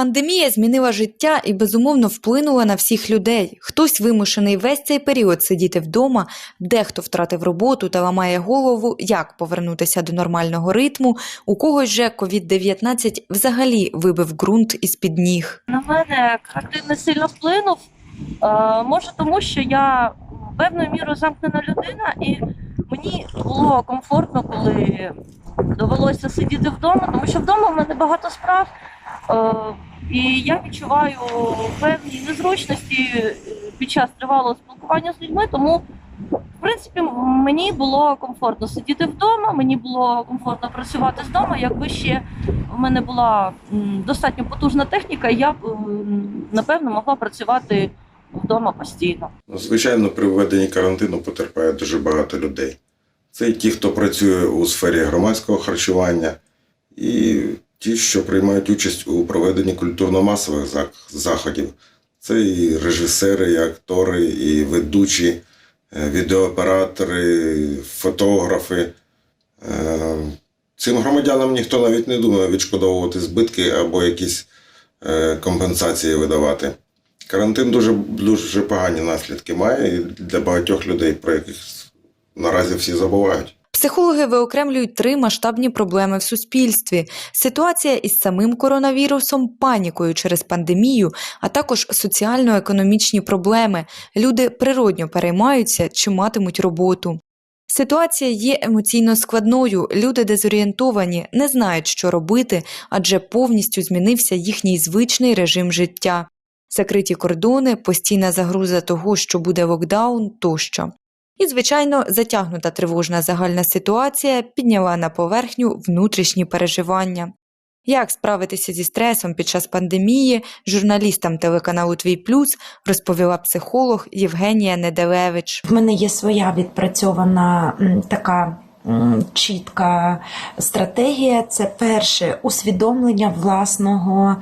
Пандемія змінила життя і безумовно вплинула на всіх людей. Хтось вимушений весь цей період сидіти вдома, дехто втратив роботу та ламає голову, як повернутися до нормального ритму. У когось же COVID-19 взагалі вибив ґрунт із під ніг. На мене карантин не сильно вплинув. Е, може, тому що я певною мірою замкнена людина, і мені було комфортно, коли довелося сидіти вдома, тому що вдома в мене багато справ. І я відчуваю певні незручності е, під час тривалого спілкування з людьми, тому. В принципі, мені було комфортно сидіти вдома, мені було комфортно працювати з дому. Якби ще в мене була достатньо потужна техніка, я б напевно могла працювати вдома постійно. Ну, Звичайно, при введенні карантину потерпає дуже багато людей. Це і ті, хто працює у сфері громадського харчування, і ті, що приймають участь у проведенні культурно-масових заходів. Це і режисери, і актори, і ведучі, е, відеооператори, фотографи. Е, Цим громадянам ніхто навіть не думає відшкодовувати збитки або якісь е, компенсації видавати. Карантин дуже, дуже погані наслідки має і для багатьох людей, про яких наразі всі забувають. Психологи виокремлюють три масштабні проблеми в суспільстві: ситуація із самим коронавірусом, панікою через пандемію, а також соціально-економічні проблеми. Люди природньо переймаються чи матимуть роботу. Ситуація є емоційно складною. Люди дезорієнтовані, не знають, що робити, адже повністю змінився їхній звичний режим життя. Закриті кордони, постійна загруза того, що буде локдаун тощо. І, звичайно, затягнута тривожна загальна ситуація підняла на поверхню внутрішні переживання. Як справитися зі стресом під час пандемії, журналістам телеканалу Твій Плюс розповіла психолог Євгенія Неделевич. В мене є своя відпрацьована така чітка стратегія. Це перше усвідомлення власного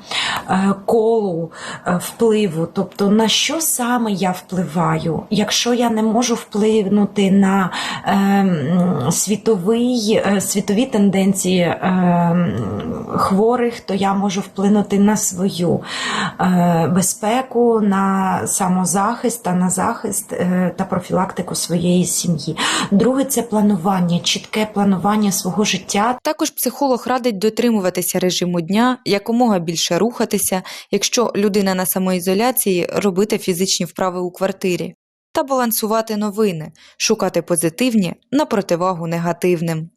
е, колу е, впливу. Тобто на що саме я впливаю. Якщо я не можу вплинути на світовий, е, світові тенденції е, хворих, то я можу вплинути на свою е, безпеку, на самозахист та на захист е, та профілактику своєї сім'ї. Друге це планування, чітке планування свого життя. Також психолог радить дотримуватися режиму дня, якомога більше рухатися, якщо людина на самоізоляції, робити фізичні вправи у квартирі та балансувати новини, шукати позитивні на противагу негативним.